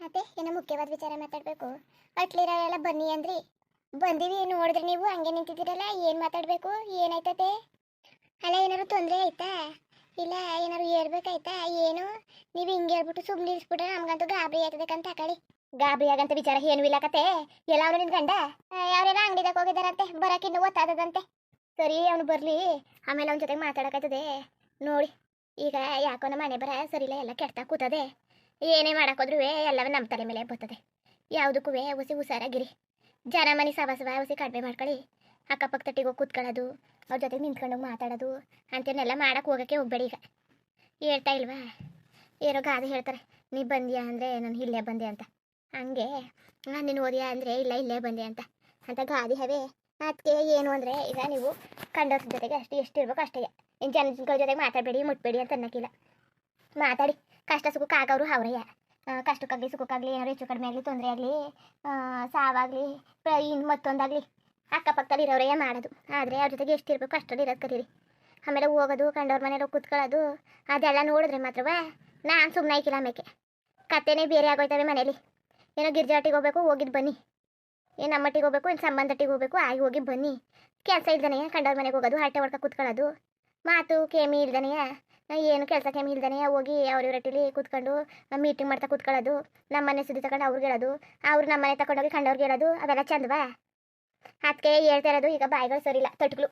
ಅದೇ ಏನೋ ಮುಖ್ಯವಾದ ವಿಚಾರ ಮಾತಾಡಬೇಕು. ಅಟ್ಲಿರೋರೆಲ್ಲ ಬನ್ನಿ ಅಂದ್ರಿ. ಬಂದೀವಿ, ನೋಡಿದ್ರೆ ನೀವು, ಹಂಗೆ ನಿಂತಿದ್ದೀರಲ್ಲ, ಏನು ಮಾತಾಡಬೇಕು, ಏನಾಯ್ತತೆ? ಅಲ್ಲ ಏನಾರು ತೊಂದರೆ ಆಯ್ತಾ? ಇಲ್ಲ ಏನಾರು ಹೇಳ್ಬೇಕಾಯ್ತಾ? ಏನು? ನೀವು ಹಿಂಗೆ ಹೇಳ್ಬಿಟ್ಟು ಸುಮ್ಮನೆ ಇರಿಸ್ಬಿಟ್ರೆ ನಮ್ಗಂತೂ ಗಾಬರಿ ಆಗ್ತದಕ್ಕಂತ ಕಳಿ ಗಾಬರಿ ಆಗಂತ ವಿಚಾರ ಏನು ಇಲ್ಲ, ಕತೆ. ಎಲ್ಲ ಅವನು ನಿನ್ ಗಂಡ? ಯಾರೆಲ್ಲ ಅಂಗಡಿದಾಗ ಹೋಗಿದಾರಂತೆ ಬರಕ್ಕೆ ಇನ್ನೂ ಗೊತ್ತಾದದಂತೆ ಸರಿ, ಅವನು ಬರಲಿ. ಆಮೇಲೆ ಅವನ ಜೊತೆಗೆ ಮಾತಾಡೋಕ್ಕಾಯ್ತದೆ ನೋಡಿ, ಈಗ ಯಾಕೋ ನಮ್ಮ ಮನೆ ಬರ ಸರಿಲ್ಲ ಎಲ್ಲ ಕೆಟ್ಟ ಕೂತದೆ. ಏನೇ ಮಾಡಕ್ಕೋದ್ರೂ ಎಲ್ಲವೂ ನಮ್ಮ ತಲೆ ಮೇಲೆ ಬರ್ತದೆ. ಯಾವುದಕ್ಕೂ ಹುಸಿ ಹುಷಾರಾಗಿರಿ. ಜನ ಮನೆ ಸವಾಸವ ಹುಸಿ ಕಡಿಮೆ ಮಾಡ್ಕೊಳ್ಳಿ. ಅಕ್ಕಪಕ್ಕ ತಟ್ಟಿಗೆ ಹೋಗಿ ಕೂತ್ಕೊಳ್ಳೋದು, ಅವ್ರ ಜೊತೆಗೆ ನಿಂತ್ಕೊಂಡು ಮಾತಾಡೋದು ಅಂತೇನೆಲ್ಲ ಮಾಡಕ್ಕೆ ಹೋಗೋಕ್ಕೆ ಹೋಗ್ಬೇಡಿ ಈಗ. ಹೇಳ್ತಾ ಇಲ್ವಾ? ಏನೋ ಗಾದೆ ಹೇಳ್ತಾರೆ. ನೀ ಬಂದ್ಯಾ ಅಂದರೆ ನಾನು ಇಲ್ಲೇ ಬಂದೆ ಅಂತ. ಹಂಗೆ, ನಾನು ನೀನು ಓದಿಯಾ ಅಂದರೆ ಇಲ್ಲ, ಇಲ್ಲೇ ಬಂದೆ ಅಂತ. ಅಂತ ಗಾದೆ ಹವೇ. ಅದಕ್ಕೆ ಏನು ಅಂದರೆ ಈಗ ನೀವು ಕಂಡವ್ರ ಜೊತೆಗೆ ಅಷ್ಟು ಎಷ್ಟು ಇರ್ಬೇಕು ಅಷ್ಟೇ. ಇನ್ನು ಜನಗಳ ಜೊತೆಗೆ ಮಾತಾಡಬೇಡಿ, ಮುಟ್ಬೇಡಿ ಅಂತ ಅನ್ನೋಕ್ಕಿಲ್ಲ. ಮಾತಾಡಿ. ಕಷ್ಟ ಸುಖಕ್ಕೆ ಆಗವರು ಅವರಯ್ಯ ಕಷ್ಟಕ್ಕಾಗಲಿ ಸುಖಕ್ಕಾಗಲಿ ಏನಾದ್ರು ಹೆಚ್ಚು ಕಡಿಮೆ ಆಗಲಿ, ತೊಂದರೆ ಆಗಲಿ ಸಾವಾಗಲಿ ಇನ್ನು ಮತ್ತೊಂದಾಗಲಿ ಅಕ್ಕಪಕ್ಕದಲ್ಲಿ ಇರೋರೇ ಮಾಡೋದು. ಆದರೆ ಅವ್ರ ಜೊತೆಗೆ ಎಷ್ಟಿರ್ಬೇಕು ಅಷ್ಟರಲ್ಲಿ ಇರೋದು ಕರೀರಿ. ಆಮೇಲೆ ಹೋಗೋದು, ಕಂಡವ್ರ ಮನೆಯವ್ರು ಕೂತ್ಕೊಳ್ಳೋದು, ಅದೆಲ್ಲ ನೋಡಿದ್ರೆ ಮಾತ್ರವಾ ನಾನು ಸುಮ್ಮನೆ ಆಯ್ಕಿಲ್ಲ ಆಮೇಲೆ ಕತೆನೇ ಬೇರೆ ಆಗೋಯ್ತವೆ ಮನೇಲಿ. ಏನೋ ಗಿರ್ಜಾಟಿಗೆ ಹೋಗ್ಬೇಕು ಹೋಗಿದ್ದು ಬನ್ನಿ. ಏನು ನಮ್ಮಟ್ಟಿಗೆ ಹೋಗ್ಬೇಕು, ಏನು ಸಂಬಂಧಟ್ಟಿಗೆ ಹೋಗ್ಬೇಕು ಆಗಿ ಹೋಗಿ ಬನ್ನಿ. ಕೆಲಸ ಇಲ್ದನೆಯ ಕಂಡವ್ರ ಮನೆಗೆ ಹೋಗೋದು ಹಟ್ಟೆ ಹೊಡ್ಕ ಕೂತ್ಕೊಳ್ಳೋದು. ಮಾತು ಕೇಮಿ ಇಲ್ದನೆಯ ಏನು ಕೆಲಸ ಕೆಮ್ಮಿ ಇಲ್ದಾನೆ, ಹೋಗಿ ಅವ್ರ ಇವ್ರಟ್ಟಿಲಿ ಕೂತ್ಕೊಂಡು ಮೀಟಿಂಗ್ ಮಾಡ್ತಾ ಕೂತ್ಕೊಳ್ಳೋದು. ನಮ್ಮ ಮನೆ ಸುದ್ದಿ ತಗೊಂಡು ಅವ್ರಿಗೆ ಹೇಳೋದು. ಅವ್ರು ನಮ್ಮ ಮನೆ ತಗೊಂಡೋಗಿ ಕಂಡವ್ರಿಗೆ ಹೇಳೋದು. ಅವೆಲ್ಲ ಚಂದವಾ? ಅದಕ್ಕೆ ಹೇಳ್ತಾ ಇರೋದು, ಈಗ ಬಾಯಿಗಳು ಸರಿಲ್ಲ ತಟ್ಗಳು.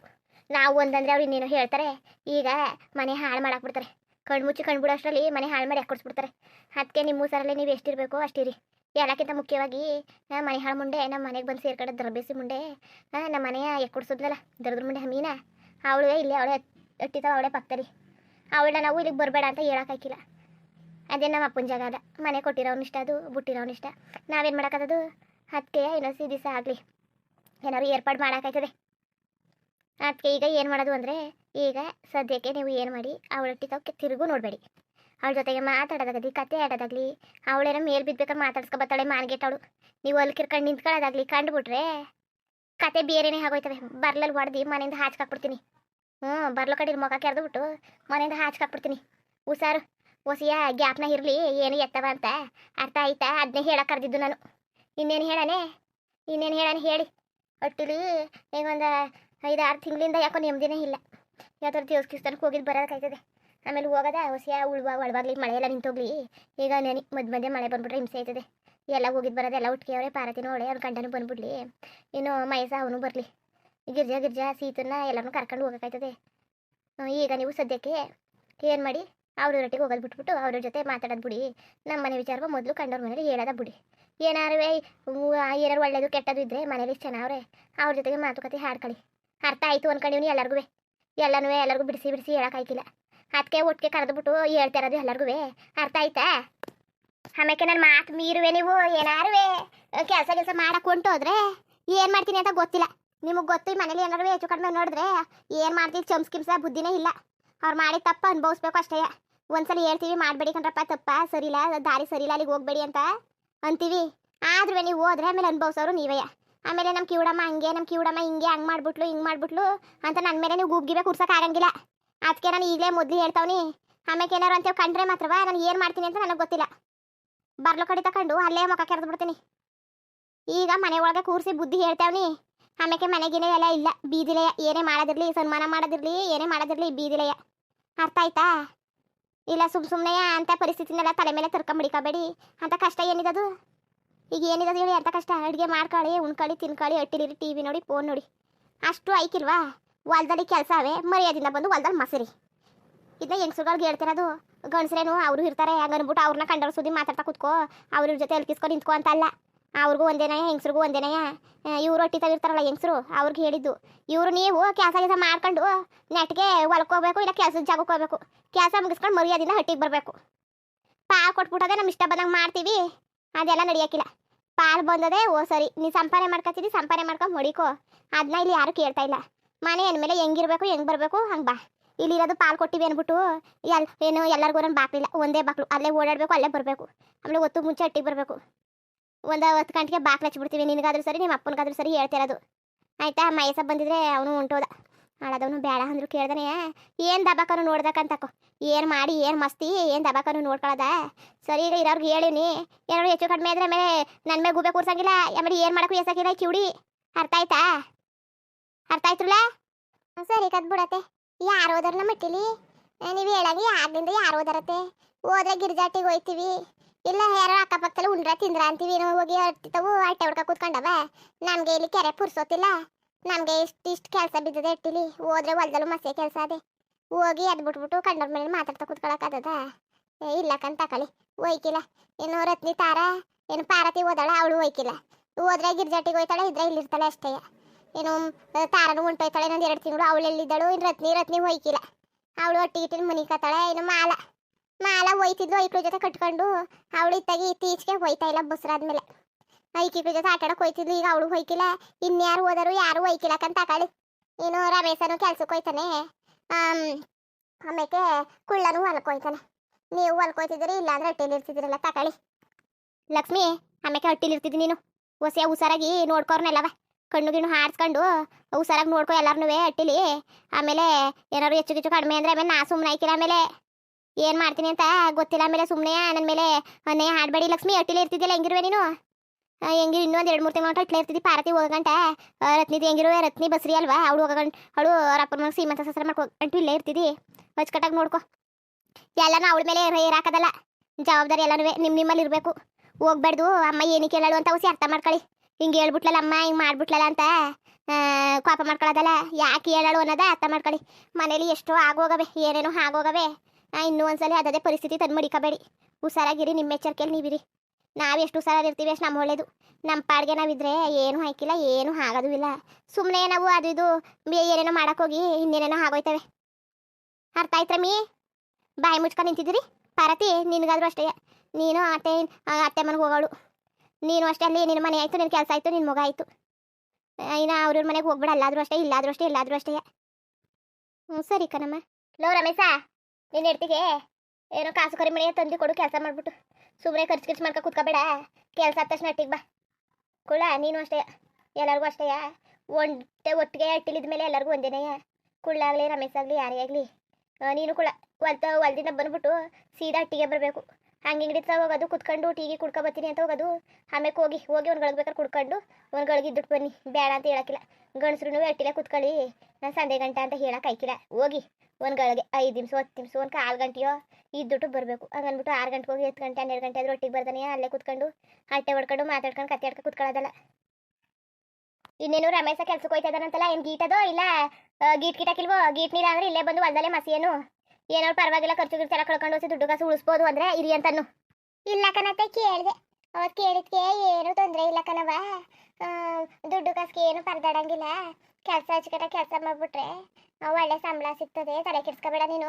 ನಾವು ಒಂದಂದ್ರೆ ಅವ್ರು ಇನ್ನೇನೋ ಹೇಳ್ತಾರೆ. ಈಗ ಮನೆ ಹಾಳು ಮಾಡಾಕ್ಬಿಡ್ತಾರೆ. ಕಣ್ಣು ಮುಚ್ಚಿ ಕಣ್ಬಿಡೋ ಅಷ್ಟರಲ್ಲಿ ಮನೆ ಹಾಳು ಮಾಡಿ ಹಾಕೊಡ್ಸ್ಬಿಡ್ತಾರೆ ಅದಕ್ಕೆ ನಿಮ್ಮ ಸರಲ್ಲಿ ನೀವು ಎಷ್ಟಿರಬೇಕು ಅಷ್ಟಿರಿ. ಎಲ್ಲಕ್ಕಿಂತ ಮುಖ್ಯವಾಗಿ ಮನೆ ಹಾಳು ಮುಂಡೆ ನಮ್ಮ ಮನೆಗೆ ಬಂದು ಸೇರ್ಕಡೆ ದರ್ಬೇಸಿ ಮುಂಡೆ ನಮ್ಮ ಮನೆಯ ಎಕ್ಕೊಡ್ಸೋದ್ಲಲ್ಲ ದರ್ದ್ರ ಮುಂಡೆ ಹಮೀನ. ಅವಳು ಇಲ್ಲೇ, ಅವಳೆ ಅಟ್ಟಿತಾವ, ಅವಳೆ ಪಕ್ತರಿ. ಅವಳನ್ನ ನಾವು ಇಲ್ಲಿಗೆ ಬರಬೇಡ ಅಂತ ಹೇಳೋಕ್ಕಾಗಿಲ್ಲ ಅದೇ ನಮ್ಮ ಅಪ್ಪನ ಜಾಗ ಅದ. ಮನೆ ಕೊಟ್ಟಿರೋನಿಷ್ಟ ಅದು ಬಿಟ್ಟಿರೋನು ಇಷ್ಟ. ನಾವೇನು ಮಾಡೋಕ್ಕದದು ಅದಕ್ಕೆ ಇನ್ನೊಂದು ದಿವಸ ಆಗಲಿ. ಏನಾದ್ರು ಏರ್ಪಾಡು ಮಾಡೋಕ್ಕಾಯ್ತದೆ ಅದಕ್ಕೆ ಈಗ ಏನು ಮಾಡೋದು ಅಂದರೆ, ಈಗ ಸದ್ಯಕ್ಕೆ ನೀವು ಏನು ಮಾಡಿ ಅವಳೊಟ್ಟಿ ತವಕ್ಕೆ ತಿರುಗು ನೋಡಬೇಡಿ. ಅವಳ ಜೊತೆಗೆ ಮಾತಾಡೋದಾಗಲಿ, ಕತೆ ಆಡೋದಾಗಲಿ, ಅವಳೇನೋ ಮೇಲೆ ಬಿದ್ಬೇಕಾದ್ರೆ ಮಾತಾಡ್ಸ್ಕೊ ಬರ್ತಾಳೆ ಮಾನ್ಗೆಟ್ಟವಳು ನೀವು ಅಲ್ಲಿ ಕಿರ್ಕೊಂಡು ನಿಂತ್ಕೊಳ್ಳೋದಾಗಲಿ, ಕಂಡುಬಿಟ್ರೆ ಕತೆ ಬೇರೆನೇ ಆಗೋಯ್ತವೆ. ಬರ್ಲಲ್ಲಿ ಹೊಡೆದು ಮನೆಯಿಂದ ಹಾಚ್ಕಾಕ್ಬಿಡ್ತೀನಿ ಹ್ಞೂ ಬರ್ಲು ಕಡೆ ಮುಖ ಕೆರೆದು ಮನೆಯಿಂದ ಹಾಚ್ಕಾಕ್ಬಿಡ್ತೀನಿ ಹುಷಾರು. ಹೊಸಿಯ ಗ್ಯಾಪ್ನ ಇರಲಿ, ಏನು ಎತ್ತವ ಅಂತ. ಅರ್ಥ ಆಯ್ತಾ? ಅದನ್ನೇ ಹೇಳಕ್ಕೆ ಕರೆದಿದ್ದು ನಾನು. ಇನ್ನೇನು ಹೇಳಾನೆ? ಇನ್ನೇನು ಹೇಳಾನೆ ಹೇಳಿ. ಒಟ್ಟಿಲಿ ಈಗ ಒಂದು ಐದಾರು ತಿಂಗಳಿಂದ ಯಾಕೋ ನೆಮ್ಮದಿನೇ ಇಲ್ಲ. ಯಾವ್ದಾದ್ರು ದೇವಸ್ಥಾನಕ್ಕೆ ಹೋಗಿದ್ದು ಬರೋದಕ್ಕಾಯ್ತದೆ ಆಮೇಲೆ ಹೋಗೋದ, ಹೊಸಿಯ ಉಳುವ ಒಳವಾಗ್ಲಿ ಮಳೆ ಎಲ್ಲ ನಿಂತೋಗ್ಲಿ. ಈಗ ನೆನೆ ಮಧ್ಯ ಮಧ್ಯೆ ಮಳೆ ಬಂದ್ಬಿಟ್ರೆ ಹಿಂಸೆ ಆಯ್ತದೆ. ಎಲ್ಲ ಹೋಗಿದ್ದು ಬರೋದೆಲ್ಲ ಒಟ್ಟಿಗೆ ಅವರೇ ಪಾರತಿನೂ ಅವಳೆ ಅವ್ನ ಗಂಡನೂ ಬಂದ್ಬಿಡ್ಲಿ. ಇನ್ನು ಮೈಸ ಅವನು ಬರಲಿ. ಗಿರ್ಜಾ ಗಿರ್ಜಾ ಸೀತನ್ನ ಎಲ್ಲರನ್ನೂ ಕರ್ಕೊಂಡು ಹೋಗೋಕ್ಕಾಯ್ತದೆ ಈಗ ನೀವು ಸದ್ಯಕ್ಕೆ ಏನು ಮಾಡಿ ಅವ್ರ ಒಟ್ಟಿಗೆ ಹೋಗೋದು ಬಿಟ್ಬಿಟ್ಟು ಅವ್ರ ಜೊತೆ ಮಾತಾಡೋದು ಬಿಡಿ. ನಮ್ಮ ಮನೆ ವಿಚಾರ ಮೊದಲು ಕಂಡವ್ರ ಮನೇಲಿ ಹೇಳೋದ ಬಿಡಿ. ಏನಾರು ಏನಾರು ಒಳ್ಳೇದು ಕೆಟ್ಟದು ಇದ್ದರೆ ಮನೇಲಿ ಚೆನ್ನಾವ್ರೆ, ಅವ್ರ ಜೊತೆಗೆ ಮಾತುಕತೆ ಹಾಡ್ಕೊಳ್ಳಿ ಅರ್ಥ ಆಯಿತು ಅನ್ಕೊಂಡಿವ್ನಿ ಎಲ್ಲರಿಗೂ ಎಲ್ಲನೂ ಎಲ್ಲರಿಗೂ ಬಿಡಿಸಿ ಬಿಡಿಸಿ ಹೇಳೋಕ್ಕಾಯ್ಕಿಲ್ಲ ಅದಕ್ಕೆ ಒಟ್ಟಿಗೆ ಕರೆದ್ಬಿಟ್ಟು ಹೇಳ್ತಾ ಇರೋದು ಎಲ್ಲರಿಗೂ ಅರ್ಥ ಆಯ್ತಾ? ಆಮೇಲೆ ನನ್ನ ಮಾತು ಮೀರುವೆ ನೀವು? ಏನಾರುವೆ? ಕೆಲಸ ಕೆಲಸ ಮಾಡಕ್ಕೆ ಹೊಂಟೋದ್ರೆ ಏನು ಮಾಡ್ತೀನಿ ಅಂತ ಗೊತ್ತಿಲ್ಲ. ನಿಮಗೆ ಗೊತ್ತು, ಈ ಮನೇಲಿ ಏನಾರು ಹೆಚ್ಚು ಕಡಿಮೆ ನೋಡಿದ್ರೆ ಏನು ಮಾಡ್ತೀವಿ ಚಮ್ಸ್ ಕಿಮ್ಸ ಬುದ್ಧಿನೇ ಇಲ್ಲ. ಅವ್ರು ಮಾಡಿ ತಪ್ಪ ಅನುಭವಿಸ್ಬೇಕು ಅಷ್ಟೇ. ಒಂದ್ಸಲ ಹೇಳ್ತೀವಿ, ಮಾಡಬೇಡಿ ಕಣ್ರಪ್ಪ, ತಪ್ಪ ಸರಿಲ್ಲ ದಾರಿ ಸರಿಲ್ಲ ಅಲ್ಲಿಗೆ ಹೋಗ್ಬೇಡಿ ಅಂತ ಅಂತೀವಿ. ಆದ್ರೂ ನೀವು ಹೋದ್ರೆ ಆಮೇಲೆ ಅನುಭವಿಸೋರು ನೀವೇ. ಆಮೇಲೆ ನಮ್ಮ ಕಿವುಡಮ್ಮ ಹಂಗೆ ನಮ್ಮ ಕಿವುಡಮ್ಮ ಹಿಂಗೆ, ಹಂಗೆ ಮಾಡ್ಬಿಟ್ಲು, ಹಿಂಗೆ ಮಾಡ್ಬಿಟ್ಲು ಅಂತ ನನ್ನ ಮೇಲೆ ನೀವು ಗುಬ್ಗಿಬೆ ಕೂರ್ಸಕ್ಕೆ ಆಗಂಗಿಲ್ಲ. ಅದಕ್ಕೆ ನಾನು ಈಗಲೇ ಮೊದಲು ಹೇಳ್ತಾವ್ನಿ ಆಮೇಲೆ ಏನಾರು ಅಂತೇಳಿ ಕಂಡ್ರೆ ಮಾತ್ರವಾ ನಾನು ಏನು ಮಾಡ್ತೀನಿ ಅಂತ ನನಗೆ ಗೊತ್ತಿಲ್ಲ. ಬರ್ಲು ಕಡೆ ತಗೊಂಡು ಅಲ್ಲೇ ಮುಖ ಕೆರೆದು ಬಿಡ್ತೀನಿ. ಈಗ ಮನೆ ಒಳಗೆ ಕೂರಿಸಿ ಬುದ್ಧಿ ಹೇಳ್ತಾವ್ನಿ ಆಮೇಲೆ ಮನೆಗಿನೇ ಎಲ್ಲ ಇಲ್ಲ. ಬೀದಿಲೆಯ, ಏನೇ ಮಾಡೋದಿರ್ಲಿ, ಸನ್ಮಾನ ಮಾಡೋದಿರ್ಲಿ, ಏನೇ ಮಾಡೋದಿರ್ಲಿ ಬೀದಿಲೆಯ. ಅರ್ಥ ಆಯ್ತಾ? ಇಲ್ಲ, ಸುಮ್ ಸುಮ್ಮನೆ ಅಂತ ಪರಿಸ್ಥಿತಿನೆಲ್ಲ ತಲೆ ಮೇಲೆ ತರ್ಕೊಂಬಿಡಿಕಬೇಡಿ ಅಂತ ಕಷ್ಟ ಏನಿದದು? ಈಗ ಏನಿದದು ಹೇಳಿ ಅಂತ ಕಷ್ಟ? ಅಡುಗೆ ಮಾಡ್ಕೊಳ್ಳಿ, ಉಣ್ಕೊಳ್ಳಿ, ತಿನ್ಕೊಳ್ಳಿ ಅಟ್ಟಿಲಿರಿ ಟಿ ವಿ ನೋಡಿ, ಫೋನ್ ನೋಡಿ. ಅಷ್ಟು ಐಕಿಲ್ವಾ ಹೊಲ್ದಲ್ಲಿ ಕೆಲಸ ಅವೇ, ಮರ್ಯಾದಿಂದ ಬಂದು ಹೊಲ್ದಲ್ಲಿ ಮಸರಿ. ಇದನ್ನ ಹೆಂಗ್ಸುಗಳ್ಗೆ ಹೇಳ್ತಿರೋದು? ಗಂಡಸ್ರೇನು ಅವರು ಇರ್ತಾರೆ, ಹಂಗನ್ಬಿಟ್ಟು ಅವ್ರನ್ನ ಕಂಡವ್ರ ಸುದ್ದಿ ಮಾತಾಡ್ತಾ ಕೂತ್ಕೋ, ಅವ್ರ ಜೊತೆ ಎಲ್ಕಿಸ್ಕೊಂಡು ನಿಂತ್ಕೋ ಅಂತ ಅಲ್ಲ ಅವ್ರಿಗೂ ಒಂದೇನಯ ಹೆಂಗಸ್ರಿಗೂ ಒಂದೇನಯ ಇವ್ರು ಹೊಟ್ಟಿ ಇರ್ತಾರಲ್ಲ ಹೆಂಗಸರು, ಅವ್ರಿಗೆ ಹೇಳಿದ್ದು. ಇವರು ನೀವು ಕೆಲಸ ಕೆಲಸ ಮಾಡ್ಕೊಂಡು ನೆಟ್ಗೆ ಹೋಗ್ಬೇಕು ಇಲ್ಲ ಕೆಲಸದ ಜಾಗಕ್ಕೆ ಹೋಗ್ಬೇಕು. ಕೆಲಸ ಮುಗಿಸ್ಕೊಂಡು ಮರ್ಯಾದಿಂದ ಹಟ್ಟಿಗೆ ಬರಬೇಕು. ಪಾಲ್ ಕೊಟ್ಬಿಟ್ಟದೆ ನಮ್ಮ ಇಷ್ಟ ಬಂದಂಗೆ ಮಾಡ್ತೀವಿ. ಅದೆಲ್ಲ ನಡೆಯೋಕ್ಕಿಲ್ಲ ಪಾಲ್ ಬಂದದೆ, ಓ, ಸರಿ. ನೀ ಸಂಪಾದನೆ ಮಾಡ್ಕೊತಿದ್ದಿ ಸಂಪಾದನೆ ಮಾಡ್ಕೊಂಡು ಹೊಡಿಕೋ. ಅದನ್ನ ಇಲ್ಲಿ ಯಾರು ಕೇಳ್ತಾ ಇಲ್ಲ. ಮನೆ ಅಂದಮೇಲೆ ಹೆಂಗಿರ್ಬೇಕು, ಹೆಂಗೆ ಬರಬೇಕು, ಹಂಗೆ ಬಾ. ಇಲ್ಲಿರೋದು ಪಾಲ್ ಕೊಟ್ಟಿವಿ ಅಂದ್ಬಿಟ್ಟು ಎಲ್, ಏನು ಎಲ್ಲರಿಗೂ ನನ್ನ ಬಾಕ್ಲಿಲ್ಲ. ಒಂದೇ ಬಾಕ್ಲು. ಅಲ್ಲೇ ಓಡಾಡಬೇಕು, ಅಲ್ಲೇ ಬರಬೇಕು. ಆಮೇಲೆ ಒತ್ತು ಮುಂಚೆ ಹಟ್ಟಿಗೆ ಬರಬೇಕು. ಒಂದು ಹತ್ತು ಗಂಟೆಗೆ ಬಾಕ್ಲ ಹಚ್ಬಿಡ್ತೀವಿ ನಿನಗಾದ್ರೂ ಸರಿ, ನಿಮ್ಮ ಅಪ್ಪನಿಗಾದ್ರೂ ಸರಿ ಹೇಳ್ತಿರೋದು ಆಯ್ತಾ? ಮೈಸ ಬಂದಿದ್ರೆ ಅವನು ಹೊಂಟೋದ ಆಡದವನು ಬೇಡ ಅಂದ್ರು ಕೇಳ್ದಾನೆ. ಏನು ದಬಾಕನು ನೋಡ್ದಕ್ಕಂತಕೋ ಏನು ಮಾಡಿ, ಏನು ಮಸ್ತಿ, ಏನು ದಬಾಕನು ನೋಡ್ಕೊಳ್ಳೋದಾ ಸರಿ ಈಗ ಇರೋರ್ಗೆ ಹೇಳಿನಿ. ಏನಾದ್ರು ಹೆಚ್ಚು ಕಡಿಮೆ ಆದ್ರೆ ಮೇಲೆ ನನ್ನ ಮೇಲೆ ಗುಬೆ ಕೂರ್ಸಂಗಿಲ್ಲ. ಆಮೇಲೆ ಏನು ಮಾಡಕ್ಕೂ ಎಸಕಿಲ್ಲ ಕಿವಿಡಿ. ಅರ್ಥ ಆಯ್ತಾ? ಅರ್ಥ ಆಯ್ತಲ್ಲ ಸರಿ, ಕದ್ ಬಿಡತ್ತೆ. ಯಾರು ಓದಾರ ನಮ್ಮ ಮಟ್ಟಿಲಿ ನೀವು ಹೇಳಂಗೆ ಯಾರಿಂದ ಯಾರು ಓದಾರತ್ತೆ ಹೋದ್ರೆ ಗಿರ್ಜಾಟಿಗೆ ಹೋಯ್ತೀವಿ. ಇಲ್ಲ, ಯಾರೋ ಅಕ್ಕಪಕ್ಕದಲ್ಲಿ ಉಂಡ್ರ, ತಿಂದ್ರ ಅಂತೀವಿ ನಾವು ಹೋಗಿ ಅಟ್ಟಿತವು ಅಟ್ಟೆ ಹುಡ್ಕ ಕೂತ್ಕೊಂಡವ? ನಮ್ಗೆ ಇಲ್ಲಿ ಕೆರೆ ಪುರ್ಸೋತಿಲ್ಲ ನಮ್ಗೆ ಇಷ್ಟ, ಇಷ್ಟು ಕೆಲಸ ಬಿದ್ದದೆ ಇಟ್ಟಿಲಿ ಹೋದ್ರೆ ಹೊಲ್ದಲ್ಲೂ ಮಸೆ ಕೆಲಸ ಅದೇ. ಹೋಗಿ ಅದ್ ಬಿಟ್ಬಿಟ್ಟು ಕಂಡವ್ರ ಮೇಲೆ ಮಾತಾಡ್ತಾ ಕೂತ್ಕೊಳಕ್ಕಾಗದ ಇಲ್ಲಕ್ಕಂತ ತಕೊಳ್ಳಿ ಒಯ್ಕಿಲ್ಲ ಏನು ರತ್ನಿ ತಾರ, ಏನು ಪಾರತಿ ಓದಾಳ ಅವಳು ಒಯ್ಕಿಲ್ಲ ಹೋದ್ರೆ ಗಿರ್ಜಾಟಿಗೆ ಹೋಯ್ತಾಳೆ, ಇದ್ರೆ ಇಲ್ಲಿರ್ತಾಳೆ ಅಷ್ಟೇ. ಏನು ತಾರನು ಹೊಂಟೋಯ್ತಾಳೆ ಇನ್ನೊಂದು ಎರಡು ತಿಂಗಳು ಅವಳು ಎಲ್ಲಿದ್ದಾಳು ಇನ್ನು ರತ್ನಿ ರತ್ನಿ ಹೋಯ್ಕಿಲ್ಲ. ಅವಳು ಒಟ್ಟಿಗೆ ಇಟ್ಟಿನ ಮನಿ ಕತ್ತಾಳೆ ಏನು ಮಾಲ. ಮಾಲ ಒಯ್ತಿದ್ಲು ಐಕ್ಳ ಜೊತೆ ಕಟ್ಕೊಂಡು. ಅವಳು ಇತ್ತಾಗಿ ಇತ್ತೀಚೆಗೆ ಹೋಯ್ತಾ ಇಲ್ಲ ಬಸ್ರಾದ್ಮೇಲೆ ಐಕಿಗಳ ಜೊತೆ ಆಟಾಡಕ್ ಹೋಯ್ತಿದ್ಲು ಈಗ ಅವಳು ಹೋಯ್ಕಿಲ್ಲ. ಇನ್ಯಾರು ಹೋದರು ಯಾರು ಹೋಯ್ಕಿಲ್ಲ ಅಂತ ತಕೊಳ್ಳಿ ಏನು ರಮೇಶನು ಕೆಲ್ಸಕ್ಕೆ ಹೋಯ್ತಾನೆ. ಆಮ್, ಆಮೇಲೆ ಕುಳ್ಳನು ಹೊಲ್ಕೊಯ್ತಾನೆ ನೀವು ಹೊಲಕ್ಕೆ ಇಲ್ಲಾಂದ್ರೆ ಹಟ್ಟಿಲಿ ಇರ್ತಿದ್ರಲ್ಲ ತಕೊಳ್ಳಿ ಲಕ್ಷ್ಮಿ ಆಮೇಲೆ ಹಟ್ಟಿಲಿ ಇರ್ತಿದ್ದಿ ನೀನು? ಹೊಸ ಹುಷಾರಾಗಿ ನೋಡ್ಕೋರ್ನೆಲ್ಲವ. ಕಣ್ಣು ಗಿಣ್ಣು ಹಾಡ್ಸ್ಕೊಂಡು ಹುಷಾರಾಗಿ ನೋಡ್ಕೊ ಎಲ್ಲಾರ್ನೂ ಹಟ್ಟಿಲಿ. ಆಮೇಲೆ ಏನಾದ್ರು ಹೆಚ್ಚು ಗಿಚ್ಚು ಕಡಿಮೆ ಅಂದ್ರೆ ಆಮೇಲೆ ನಾ ಸುಮ್ಮನೆ ಆಯ್ಕಿಲ್ಲ ಆಮೇಲೆ. ಏನು ಮಾಡ್ತೀನಿ ಅಂತ ಗೊತ್ತಿಲ್ಲ. ಆಮೇಲೆ ಸುಮ್ಮನೆ ನನ್ನ ಮೇಲೆ, ನೇ ಹಾಡ್ಬೇಡಿ ಲಕ್ಷ್ಮಿ, ಅಟ್ಟಿಲೆ ಇರ್ತಿದ್ದಿಲ್ಲ ಹೆಂಗಿರುವೆ ನೀನು? ಹೆಂಗಿರು ಇನ್ನೊಂದು ಎರಡು ಮೂರು ತಿಂಗಳು ಅಟ್ಲೇ ಇರ್ತಿದ್ದಿ ಪಾರತಿ ಹೋಗಂಟ ರತ್ನಿದು ಹೆಂಗಿರುವೆ, ರತ್ನಿ ಬಸ್ರಿ ಅಲ್ವಾ? ಅವಳು ಹೋಗಂಟ್ ಅವಳು ಅಪ್ಪನ ಮಗ ಸೀಮಂತ ಸಸರ ಮಾಡ್ಕೊಂಟು ಇಲ್ಲೇ ಇರ್ತಿದ್ದಿ. ಅಚ್ಚುಕಟ್ಟಾಗಿ ನೋಡ್ಕೊ. ಎಲ್ಲನೂ ಅವಳ ಮೇಲೆ ಏರಾಕದಲ್ಲ ಜವಾಬ್ದಾರಿ ಎಲ್ಲನೂ ನಿಮ್ಮ ನಿಮ್ಮಲ್ಲಿ ಇರಬೇಕು. ಹೋಗ್ಬಾರ್ದು ಅಮ್ಮ ಏನಕ್ಕೆ ಹೇಳಳು ಅಂತ ಹೊಸಿ ಅರ್ಥ ಮಾಡ್ಕೊಳ್ಳಿ. ಹಿಂಗೆ ಹೇಳ್ಬಿಟ್ಲಲ್ಲ ಅಮ್ಮ, ಹಿಂಗೆ ಮಾಡ್ಬಿಟ್ಲಲ್ಲ ಅಂತ ಕೋಪ ಮಾಡ್ಕೊಳ್ಳೋದಲ್ಲ ಯಾಕೆ ಹೇಳಳು ಅನ್ನೋದ ಅರ್ಥ ಮಾಡ್ಕೊಳ್ಳಿ. ಮನೇಲಿ ಎಷ್ಟೋ ಆಗೋಗವೆ, ಏನೇನೋ ಆಗೋಗವೆ. ಇನ್ನೂ ಒಂದ್ಸಲ ಅದೇ ಪರಿಸ್ಥಿತಿ ತಂದು ಮಡಿಕಬೇಡಿ. ಹುಷಾರಾಗಿರಿ ನಿಮ್ಮ ಎಚ್ಚರಿಕೆಯಲ್ಲಿ ನೀವಿರಿ. ನಾವು ಎಷ್ಟು ಹುಷಾರಾಗಿರ್ತೀವಿ ಅಷ್ಟು ನಮ್ಮ ಒಳ್ಳೇದು. ನಮ್ಮ ಪಾಡ್ಗೆ ನಾವಿದ್ರೆ ಏನು ಹಾಕಿಲ್ಲ, ಏನು ಆಗೋದು ಇಲ್ಲ. ಸುಮ್ಮನೆ ನಾವು ಅದು ಇದು ಏನೇನೋ ಮಾಡಕ್ಕೋಗಿ ಇನ್ನೇನೇನೋ ಆಗೋಯ್ತವೆ. ಅರ್ಥ ಆಯ್ತಾ ಮೀ? ಬಾಯಿ ಮುಚ್ಕೊಂಡು ನಿಂತಿದ್ದೀರಿ? ಪಾರತಿ ನಿನಗಾದ್ರೂ ಅಷ್ಟೇ. ನೀನು ಅತ್ತೆ ಅತ್ತೆ ಮನೆಗೆ ಹೋಗೋಳು. ನೀನು ಅಷ್ಟೇ ಅಲ್ಲಿ ನಿನ್ನ ಮನೆ ಆಯಿತು ನಿನ್ನ ಕೆಲಸ ಆಯಿತು ನಿನ್ನ ಮಗ ಆಯಿತು. ಇನ್ನು ಅವ್ರವ್ರ ಮನೆಗೆ ಹೋಗ್ಬಿಡ, ಅಲ್ಲಾದ್ರೂ ಅಷ್ಟೇ, ಇಲ್ಲಾದ್ರೂ ಅಷ್ಟೇ ಇಲ್ಲಾದ್ರೂ ಅಷ್ಟೇ. ಹ್ಞೂ ಸರಿ ಕಣಮ್ಮ. ಲೋ ರಮೇಶ. ನಿನ್ನ ಹೆಡ್ತಿಗೆ ಏನೋ ಕಾಸು ಕರಿ ಮನೆಯ ತಂದು ಕೊಡು ಕೆಲಸ ಮಾಡ್ಬಿಟ್ಟು. ಸುಮ್ಮನೆ ಖರ್ಚು ಖರ್ಚು ಮಾಡ್ಕೊ ಕುತ್ಕೋಬೇಡ. ಕೆಲಸ ಆದ ತಕ್ಷಣ ಅಟ್ಟಿಗೆ ಬಾ. ಕುಳ ನೀನು ಅಷ್ಟೇ. ಎಲ್ಲರಿಗೂ ಅಷ್ಟೇ. ಒಂಟೆ ಒಟ್ಟಿಗೆ ಅಟ್ಟಿಲಿದ ಮೇಲೆ ಎಲ್ಲರಿಗೂ ಒಂದೇನೆಯ ಕುಳ್ಳಾಗಲಿ ರಮೇಶ್ ಆಗಲಿ, ಯಾರೇ ಆಗಲಿ. ನೀನು ಕುಳ ಹೊಲ್ತ ಹೊಲ್ದಿಂದ ಬಂದ್ಬಿಟ್ಟು ಸೀದಾ ಅಟ್ಟಿಗೆ ಬರಬೇಕು. ಹಂಗೆ ಹಿಂಗಿಡಿತ ಹೋಗೋದು, ಕುತ್ಕೊಂಡು ಟೀಗೆ ಕುಡ್ಕೊ ಬರ್ತೀನಿ ಅಂತ ಹೋಗೋದು. ಆಮೇಲೆ ಹೋಗಿ ಹೋಗಿ ಒಂದು ಗಳಿಗೆ ಬೇಕಾದ್ರೆ ಕುಡ್ಕೊಂಡು ಒಂದು ಗಳಿಗೆ ಇದ್ಬಿಟ್ಟು ಬನ್ನಿ ಬೇಡ ಅಂತ ಹೇಳಕ್ಕಿಲ್ಲ ಗಂಡಸ್ರು ಎಟ್ಟಿಲ್ಲ ಕುತ್ಕೊಳ್ಳಿ, ನಾನು ಸಂಜೆ ಗಂಟೆ ಅಂತ ಹೇಳಕ್ಕೆ ಆಯ್ಕಿಲ್ಲ. ಹೋಗಿ ಒಂದು ಗಳಿಗೆ ಐದು ನಿಮಿಷ, ಹತ್ತು ನಿಮಿಷ ಒಂದು ಕಾಲು ಗಂಟೆಯೋ ಇದ್ದುಟ್ಟು ಬರಬೇಕು. ಹಂಗನ್ಬಿಟ್ಟು ಆರು ಗಂಟೆಗೆ ಹೋಗಿ, ಹತ್ತು ಗಂಟೆ, ಹನ್ನೆರಡು ಗಂಟೆ ಆದರೂ ಒಟ್ಟಿಗೆ ಬರ್ತಾನೆ ಅಲ್ಲೇ ಕುತ್ಕೊಂಡು ಹಟ್ಟೆ ಹೊಡ್ಕೊಂಡು ಮಾತಾಡ್ಕೊಂಡು ಕತ್ತೆ ಕುತ್ಕೊಳ್ಳೋದಲ್ಲ. ಇನ್ನೇನು ರಮೇಶ ಕೆಲ್ಸಕ್ಕೆ ಹೋಯ್ತಾ ಇದಾನಂತಲ್ಲ, ಏನು ಗೀಟದೋ ಇಲ್ಲ ಗೀಟ್ ಗಿಟಾಕಿಲ್ವೋ ಗೀಟ್ ನೀರ ಅಂದ್ರೆ ಇಲ್ಲೇ ಬಂದು ಹೊಲ್ದಲ್ಲೇ ಮಸಿ ಏನೋ ಪರವಾಗಿಲ್ಲ ಖರ್ಚು ಗಿರ್ಚೆಲ್ಲ ಕಳ್ಕೊಂಡು ಹೋಗಿ ದುಡ್ಡು ಕಾಸು ಉಳಿಸ್ಬೋದು ಅಂದ್ರೆ ಇರಿ ಅಂತನು ಇಲ್ಲ ಕಣತ್ತೆ, ಕೇಳಿದೆ. ಅವತ್ತು ಕೇಳಿದ್ಕೆ ಏನು ತೊಂದರೆ ಇಲ್ಲ ಕಣವ ದುಡ್ಡು ಕಾಸಿಗೆ ಏನು ಪರದಾಡಂಗಿಲ್ಲ. ಕೆಲಸ ಹಚ್ಕಟ ಕೆಲಸ ಮಾಡ್ಬಿಟ್ರೆ ಒಳ್ಳೆ ಸಂಬಳ ಸಿಗ್ತದೆ, ತಲೆ ಕೆಡ್ಸ್ಕೊಬೇಡ ನೀನು.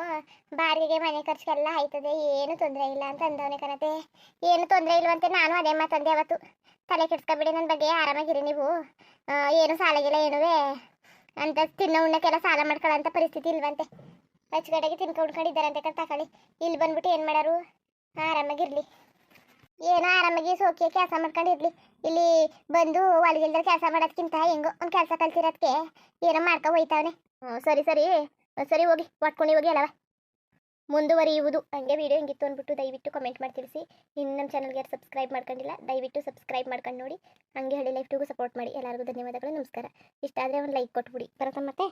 ಬಾರಿಗೆ ಮನೆ ಖರ್ಚಿಗೆಲ್ಲ ಆಯ್ತದೆ, ಏನು ತೊಂದರೆ ಇಲ್ಲ ಅಂತ ಅಂದವನೇ ಕಣತೆ ಏನು ತೊಂದರೆ ಇಲ್ವಂತೆ, ನಾನು ಅದೇ ಮಾತಂದೆ ಅವತ್ತು. ತಲೆ ಕೆಡ್ಸ್ಕೊಬೇಡಿ ನನ್ನ ಬಗ್ಗೆ, ಆರಾಮಾಗಿರಿ ನೀವು. ಏನು ಸಾಲಾಗಿಲ್ಲ ಏನುವೆ. ಅಂತ ತಿನ್ನೋ ಉಣ್ಣಕ್ಕೆಲ್ಲ ಸಾಲ ಅಂತ ಪರಿಸ್ಥಿತಿ ಇಲ್ವಂತೆ. ಅಚ್ಚುಕಡೆಗೆ ತಿನ್ಕೊಂಡ್ಕೊಂಡಿದ್ದಾರಂತೆ ಕಣ್ ತಕೊಳ್ಳಿ ಇಲ್ಲಿ ಬಂದ್ಬಿಟ್ಟು ಏನು ಮಾಡೋರು? ಆರಾಮಾಗಿರ್ಲಿ ಏನೋ ಆರಾಮಾಗಿ ಸೋಕಿ ಕೆಲಸ ಮಾಡ್ಕೊಂಡಿರ್ಲಿ ಇಲ್ಲಿ ಬಂದು ಹೊಲಗಿಲ್ದ ಕೆಲಸ ಮಾಡೋದಕ್ಕಿಂತ ಹೆಂಗೋ ಒಂದು ಕೆಲಸ ಕಲ್ತಿರೋದಕ್ಕೆ ಏನೋ ಮಾಡ್ಕೊ ಹೋಯ್ತಾವನೆ. ಸರಿ ಸರಿ. ಸರಿ, ಹೋಗಿ. ಒಟ್ಕೊಂಡು ಹೋಗಿ ಅಲ್ಲವ? ಮುಂದುವರಿಯುವುದು. ಹಂಗೆ ವಿಡಿಯೋ ಹೆಂಗಿತ್ತು ಅಂದ್ಬಿಟ್ಟು ದಯವಿಟ್ಟು ಕಮೆಂಟ್ ಮಾಡಿ ತಿಳಿಸಿ. ಇನ್ನು ನಮ್ಮ ಚಾನಲ್ಗೆ ಯಾರು ಸಬ್ಸ್ಕ್ರೈಬ್ ಮಾಡ್ಕೊಂಡಿಲ್ಲ, ದಯವಿಟ್ಟು ಸಬ್ಸ್ಕ್ರೈಬ್ ಮಾಡ್ಕೊಂಡು ನೋಡಿ. ಹಂಗೆ ಹಳ್ಳಿ ಲೈಫ್ಟಿಗೂ ಸಪೋರ್ಟ್ ಮಾಡಿ. ಎಲ್ಲರಿಗೂ ಧನ್ಯವಾದಗಳು, ನಮಸ್ಕಾರ. ಇಷ್ಟ ಆದರೆ ಒಂದು ಲೈಕ್ ಕೊಟ್ಬಿಡಿ. ಬರತ್ತ ಮತ್ತೆ.